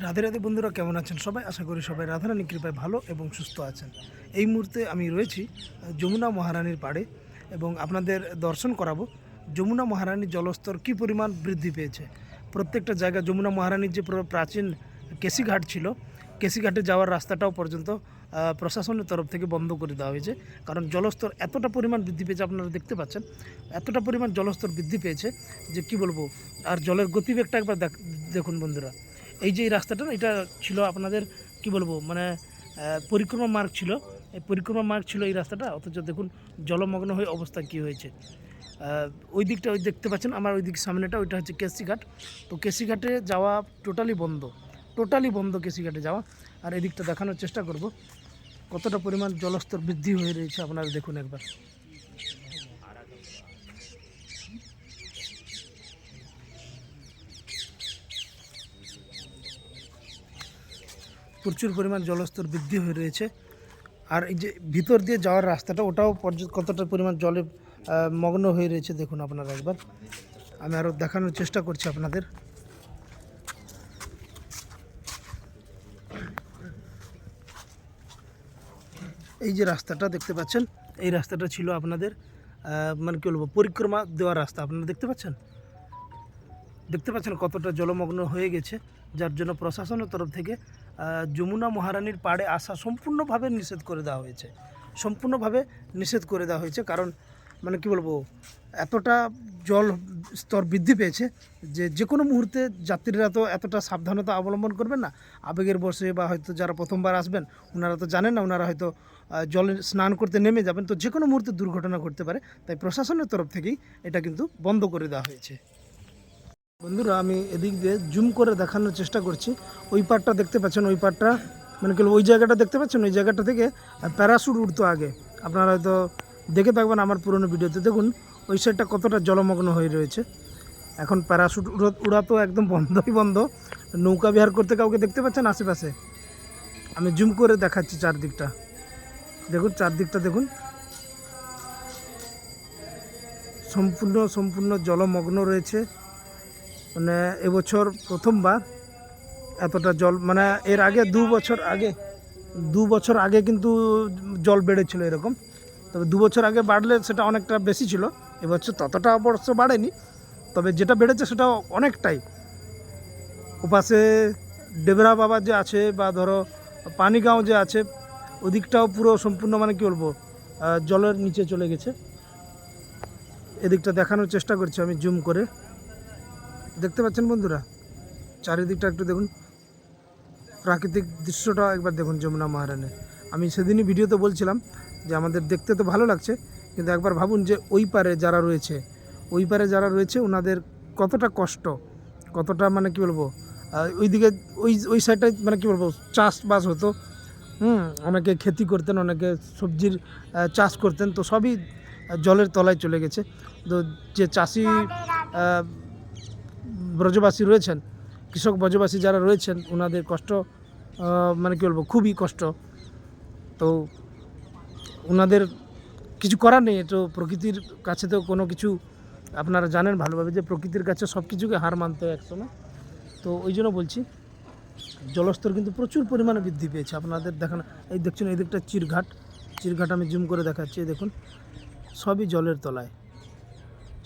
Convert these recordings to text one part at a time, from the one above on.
রাধে রাধে বন্ধুরা, কেমন আছেন সবাই? আশা করি সবাই রাধারানী কৃপায় ভালো এবং সুস্থ আছেন। এই মুহূর্তে আমি রয়েছি, যমুনা মহারানীর পাড়ে এবং আপনাদের দর্শন করাবো যমুনা মহারানীর জলস্তর কী পরিমাণ বৃদ্ধি পেয়েছে। প্রত্যেকটা জায়গা যমুনা মহারানীর যে প্র- প্রাচীন কেসিঘাট ছিল কেসিঘাটে যাওয়ার রাস্তাটাও পর্যন্ত প্রশাসনের তরফ থেকে বন্ধ করে দেওয়া হয়েছে। কারণ জলস্তর এতটা পরিমাণ বৃদ্ধি পেয়েছে, আপনারা দেখতে পাচ্ছেন, এতটা পরিমাণ জলস্তর বৃদ্ধি পেয়েছে যে কি বলব, আর জলের গতিবেগটা একবার দেখ- দেখুন বন্ধুরা। এই যে রাস্তাটা এটা ছিল আপনাদের, কি বলব মানে পরিক্রমা মার্গ ছিল। এই পরিক্রমা মার্গ ছিল এই রাস্তাটা, অথচ দেখুন জলমগ্ন হয়ে অবস্থা কী হয়েছে। ওই দিকটা ওই দেখতে পাচ্ছেন, আমার ওই দিক সামনেটা, ওইটা হচ্ছে কেসিঘাট তো কেসিঘাটে যাওয়া টোটালি বন্ধ টোটালি বন্ধ কেসিঘাটে যাওয়া। আর এদিকটা দেখানোর চেষ্টা করব, কতটা পরিমাণ জলস্তর বৃদ্ধি হয়ে রয়েছে আপনারা দেখুন একবার। প্রচুর পরিমাণ জলস্তর বৃদ্ধি হয়ে রয়েছে। আর এই যে ভিতর দিয়ে যাওয়ার রাস্তাটা, ওটাও কতটা পরিমাণ জলে মগ্ন হয়ে রয়েছে দেখুন আপনারা একবার। আমি আরও দেখানোর চেষ্টা করছি আপনাদের। এই যে রাস্তাটা দেখতে পাচ্ছেন, এই রাস্তাটা ছিল আপনাদের মানে কী বলব, পরিক্রমা দেওয়ার রাস্তা। আপনারা দেখতে পাচ্ছেন? দেখতে পাচ্ছেন কতটা জলমগ্ন হয়ে গেছে, যার জন্য প্রশাসনের তরফ থেকে যমুনা মহারানীর পাড়ে আসা সম্পূর্ণভাবে নিষেধ করে দেওয়া হয়েছে। সম্পূর্ণভাবে নিষেধ করে দেওয়া হয়েছে কারণ মানে কি বলব, এতটা জল স্তর বৃদ্ধি পেয়েছে যে যে কোনো মুহূর্তে যাত্রীরা তো এতটা সাবধানতা অবলম্বন করবেন না। আবেগের বসে বা হয়তো যারা প্রথমবার আসবেন ওনারা তো জানেন না ওনারা হয়তো জলে স্নান করতে নেমে যাবেন। তো যে কোনো মুহূর্তে দুর্ঘটনা ঘটতে পারে। তাই প্রশাসনের তরফ থেকেই এটা কিন্তু বন্ধ করে দেওয়া হয়েছে। বন্ধুরা, আমি এদিক দিয়ে জুম করে দেখানোর চেষ্টা করছি। ওই পারটা দেখতে পাচ্ছেন, ওই পারটা মানে কি ওই জায়গাটা দেখতে পাচ্ছেন? ওই জায়গাটা থেকে প্যারাশুট উঠতো আগে। আপনারা হয়তো দেখে থাকবেন আমার পুরনো ভিডিওতে। দেখুন, ওই সাইডটা কতটা জলমগ্ন হয়ে রয়েছে। এখন প্যারাশুট উড়া তো একদম বন্ধই বন্ধ। নৌকা বিহার করতে কাউকে দেখতে পাচ্ছেন আশেপাশে? আমি জুম করে দেখাচ্ছি চারদিকটা। দেখুন চারদিকটা দেখুন। সম্পূর্ণ সম্পূর্ণ জলমগ্ন রয়েছে। মানে এবছর প্রথমবার এতটা জল মানে এর আগে দু বছর আগে, দু বছর আগে কিন্তু জল বেড়েছিল এরকম। তবে দু বছর আগে বাড়লে সেটা অনেকটা বেশি ছিল, এবছর ততটা অবশ্য বাড়েনি। তবে যেটা বেড়েছে সেটা অনেকটাই। ওপাশে ডেবরা বাবা যে আছে বা ধরো পানিগাঁও যে আছে, ওদিকটাও পুরো সম্পূর্ণ মানে কী বলব জলের নিচে চলে গেছে। এদিকটা দেখানোর চেষ্টা করছি আমি জুম করে। দেখতে পাচ্ছেন বন্ধুরা? চারিদিকটা একটু দেখুন। প্রাকৃতিক দৃশ্যটা একবার দেখুন যমুনা মহারানের। আমি সেদিনই ভিডিওতে বলছিলাম যে আমাদের দেখতে তো ভালো লাগছে, কিন্তু একবার ভাবুন যে ওই পারে যারা রয়েছে, ওই পারে যারা রয়েছে ওনাদের কতটা কষ্ট, কতটা মানে কি বলব ওইদিকে ওই ওই সাইডটায় মানে কি বলব, চাষবাস হতো। হুম, অনেকে খেতি করতেন, অনেকে সবজির চাষ করতেন, তো সবই জলের তলায় চলে গেছে। তো যে চাষি ব্রজবাসী রয়েছেন, কৃষক ব্রজবাসী যারা রয়েছেন ওনাদের কষ্ট মানে কী বলব, খুবই কষ্ট। তো ওনাদের কিছু করার নেই তো প্রকৃতির কাছে তো কোনো কিছু আপনারা জানেন ভালোভাবে যে প্রকৃতির কাছে সব কিছুকে হার মানতে হয় একসময়। তো ওই জন্য বলছি, জলস্তর কিন্তু প্রচুর পরিমাণে বৃদ্ধি পেয়েছে। আপনাদের দেখান, এই দেখছেন, এই দিকটা চিরঘাট চিরঘাট আমি জুম করে দেখাচ্ছি দেখুন, সবই জলের তলায়,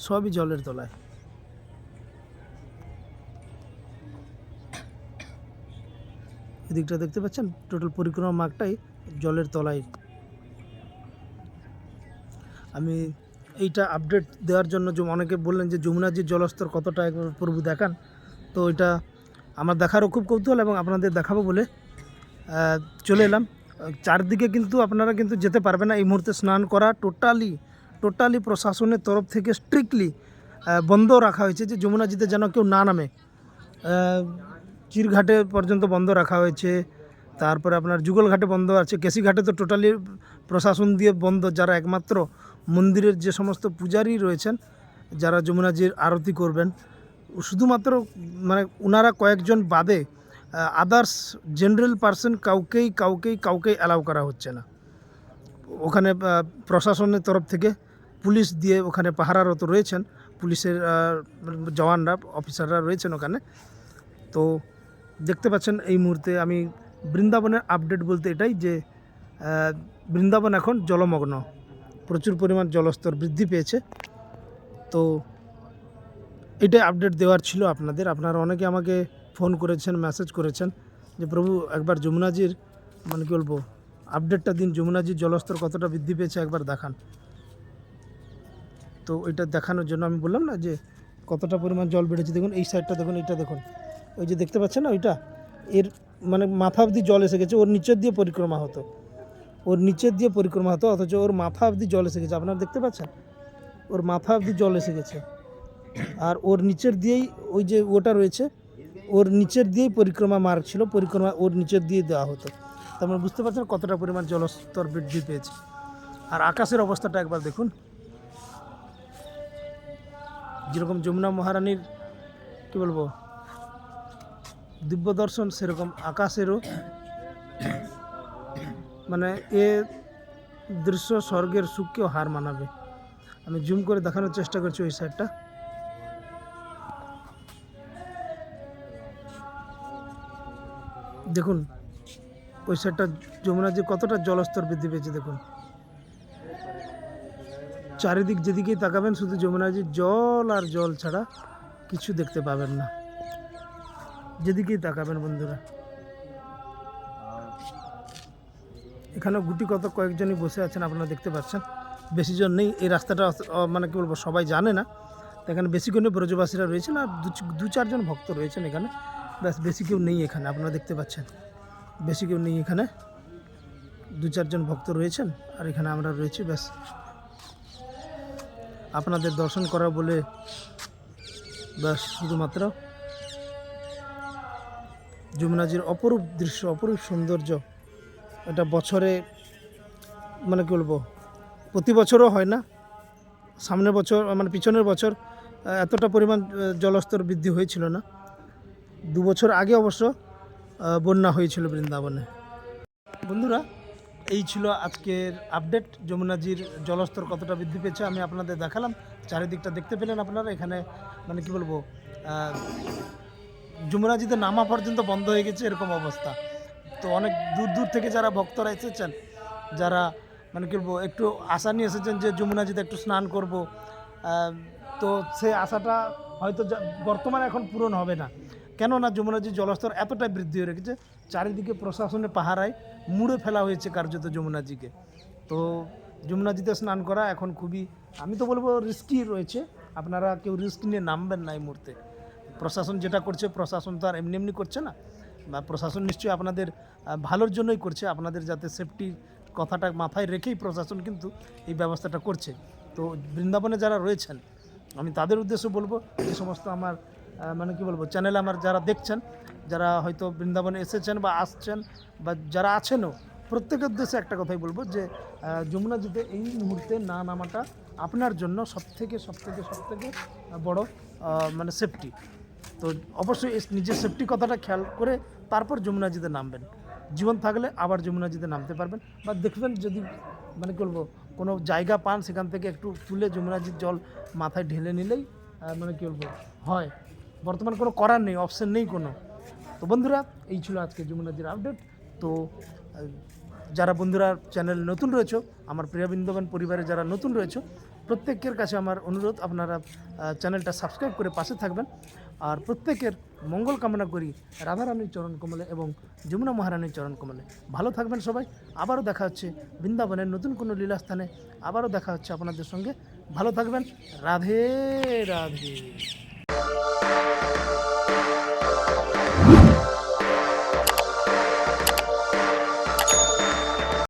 সবই জলের তলায়। এদিকটা দেখতে পাচ্ছেন? টোটাল পরিক্রমা মার্গটাই জলের তলায়। আমি এইটা আপডেট দেওয়ার জন্য যে অনেকে বললেন যে যমুনাজির জলস্তর কতটা একবার প্রভু দেখান। তো এটা আমার দেখারও খুব কৌতূহল এবং আপনাদের দেখাবো বলে চলে এলাম। চারদিকে কিন্তু আপনারা কিন্তু যেতে পারবেন না। এই মুহূর্তে স্নান করা টোটালি টোটালি প্রশাসনের তরফ থেকে স্ট্রিক্টলি বন্ধ রাখা হয়েছে যে যমুনাজিতে যেন কেউ না নামে। চিরঘাটে পর্যন্ত বন্ধ রাখা হয়েছে। তারপরে আপনার যুগলঘাটে বন্ধ আছে। কেসিঘাটে তো টোটালি প্রশাসন দিয়ে বন্ধ। যারা একমাত্র মন্দিরের যে সমস্ত পূজারী রয়েছেন, যারা যমুনাজির আরতি করবেন, শুধুমাত্র মানে ওনারা কয়েকজন বাদে আদার্স জেনারেল পার্সন কাউকেই কাউকেই কাউকেই অ্যালাউ করা হচ্ছে না। ওখানে প্রশাসনের তরফ থেকে পুলিশ দিয়ে ওখানে পাহারারত রয়েছেন। পুলিশের জওয়ানরা অফিসাররা রয়েছেন ওখানে। তো দেখতে পাচ্ছেন এই মুহূর্তে আমি বৃন্দাবনের আপডেট বলতে এটাই যে বৃন্দাবন এখন জলমগ্ন। প্রচুর পরিমাণ জলস্তর বৃদ্ধি পেয়েছে। তো এটাই আপডেট দেওয়ার ছিল আপনাদের। আপনারা অনেকে আমাকে ফোন করেছেন মেসেজ করেছেন যে, প্রভু, একবার যমুনাজির মানে কী বলব আপডেটটা দিন, যমুনাজির জলস্তর কতটা বৃদ্ধি পেয়েছে একবার দেখান। তো এটা দেখানোর জন্য আমি বললাম না যে, কতটা পরিমাণ জল বেড়েছে। দেখুন, এই সাইডটা দেখুন, এইটা দেখুন। ওই যে দেখতে পাচ্ছেন না ওইটা? এর মানে মাথা অবধি জল এসে গেছে, ওর নিচের দিয়ে পরিক্রমা হতো। ওর নিচের দিয়ে পরিক্রমা হতো, অথচ ওর মাথা অবধি জল এসে গেছে। আপনারা দেখতে পাচ্ছেন? ওর মাথা অবধি জল এসে গেছে। আর ওর নিচের দিয়েই ওই যে ওটা রয়েছে, ওর নিচের দিয়েই পরিক্রমা মার্গ ছিল, পরিক্রমা ওর নিচের দিয়ে দেওয়া হতো। তার মানে বুঝতে পারছেন কতটা পরিমাণ জলস্তর বৃদ্ধি পেয়েছে। আর আকাশের অবস্থাটা একবার দেখুন। যেরকম যমুনা মহারানীর, কী বলব? দিব্য দর্শন সেরকম আকাশেরও। মানে এ দৃশ্য স্বর্গের সুখকেও হার মানাবে। আমি জুম করে দেখানোর চেষ্টা করছি ওই সাইডটা। দেখুন, ওই সাইডটা যমুনা যে কতটা জলস্তর বৃদ্ধি পেয়েছে, দেখুন। চারিদিক যেদিকেই তাকাবেন, শুধু যমুনাজির জল আর জল ছাড়া কিছু দেখতে পাবেন না। যেদিকেই তাকাবেন বন্ধুরা। এখানে গুটি কত কয়েকজনই বসে আছেন আপনারা দেখতে পাচ্ছেন। বেশি জন নেই, এই রাস্তাটা মানে কি বলব, সবাই জানে না। তো এখানে বেশি করে ব্রজবাসীরা রয়েছেন আর দু চারজন ভক্ত রয়েছেন এখানে। ব্যাস, বেশি কেউ নেই এখানে, আপনারা দেখতে পাচ্ছেন। বেশি কেউ নেই এখানে। দু চারজন ভক্ত রয়েছেন আর এখানে আমরা রয়েছি, ব্যাস। আপনাদের দর্শন করা বলে, ব্যাস, শুধুমাত্র যমুনাজির অপরূপ দৃশ্য, অপরূপ সৌন্দর্য এটা বছরে মানে কী বলব, প্রতি বছরও হয় না। সামনের বছর মানে পিছনের বছর এতটা পরিমাণ জলস্তর বৃদ্ধি হয়েছিল না। দু বছর আগে অবশ্য বন্যা হয়েছিল বৃন্দাবনে। বন্ধুরা, এই ছিল আজকের আপডেট যমুনাজির জলস্তর কতটা বৃদ্ধি পেয়েছে আমি আপনাদের দেখালাম। চারিদিকটা দেখতে পেলেন আপনারা। এখানে মানে কি বলব যমুনাজিতে নামা পর্যন্ত বন্ধ হয়ে গেছে, এরকম অবস্থা। তো অনেক দূর দূর থেকে যারা ভক্তরা এসেছেন, যারা মানে কি বলব, একটু আশা নিয়ে এসেছেন যে যমুনাজিতে একটু স্নান করব তো সে আশাটা হয়তো বর্তমানে এখন পূরণ হবে না। কেননা যমুনাজির জলস্তর এতটাই বৃদ্ধি হয়ে রেখেছে, চারিদিকে প্রশাসনের পাহারায় মুড়ে ফেলা হয়েছে কার্যত যমুনাজিকে। তো যমুনাজিতে স্নান করা এখন খুবই, আমি তো বলব রিস্কি রয়েছে, আপনারা কেউ রিস্ক নিয়ে নামবেন না এই মুহূর্তে। প্রশাসন যেটা করছে প্রশাসন তো আর এমনি এমনি করছে না। বা প্রশাসন নিশ্চয়ই আপনাদের ভালোর জন্যই করছে। আপনাদের যাতে সেফটির কথাটা মাথায় রেখেই প্রশাসন কিন্তু এই ব্যবস্থাটা করছে। তো বৃন্দাবনে যারা রয়েছেন আমি তাদের উদ্দেশ্যে বলব যে সমস্ত আমার মানে কি বলব চ্যানেল আমার যারা দেখছেন যারা হয়তো বৃন্দাবনে এসেছেন বা আসছেন বা যারা আছেনও প্রত্যেকের উদ্দেশ্যে একটা কথাই বলব যে আহ, যমুনা জিতে এই মুহূর্তে না নামাটা আপনার জন্য সবথেকে সবথেকে সবথেকে বড় মানে সেফটি তো অবশ্যই নিজের সেফটি কথাটা খেয়াল করে তারপর যমুনাজিতে নামবেন। জীবন থাকলে আবার যমুনাজিতে নামতে পারবেন। বা দেখবেন যদি মানে কি বলব, কোনো জায়গা পান সেখান থেকে একটু তুলে যমুনাজির জল মাথায় ঢেলে নিলেই মানে কি বলব, হয়। বর্তমান কোনো করার নেই অপশন নেই কোনো। তো বন্ধুরা, এই ছিল আজকে যমুনাজির আপডেট তো যারা বন্ধুরা চ্যানেল নতুন রয়েছে, আমার প্রিয় বৃন্দবান পরিবারে যারা নতুন রয়েছে, প্রত্যেকের কাছে আমার অনুরোধ, আপনারা চ্যানেলটা সাবস্ক্রাইব করে পাশে থাকবেন। আর প্রত্যেকের মঙ্গল কামনা করি। রাধারানীর চরণ কমলে এবং যমুনা মহারানীর চরণ কমলে। ভালো থাকবেন সবাই। আবারও দেখা হচ্ছে বৃন্দাবনের নতুন কোনো লীলাস্থানে আবারও দেখা হচ্ছে আপনাদের সঙ্গে। ভালো থাকবেন। রাধে রাধে।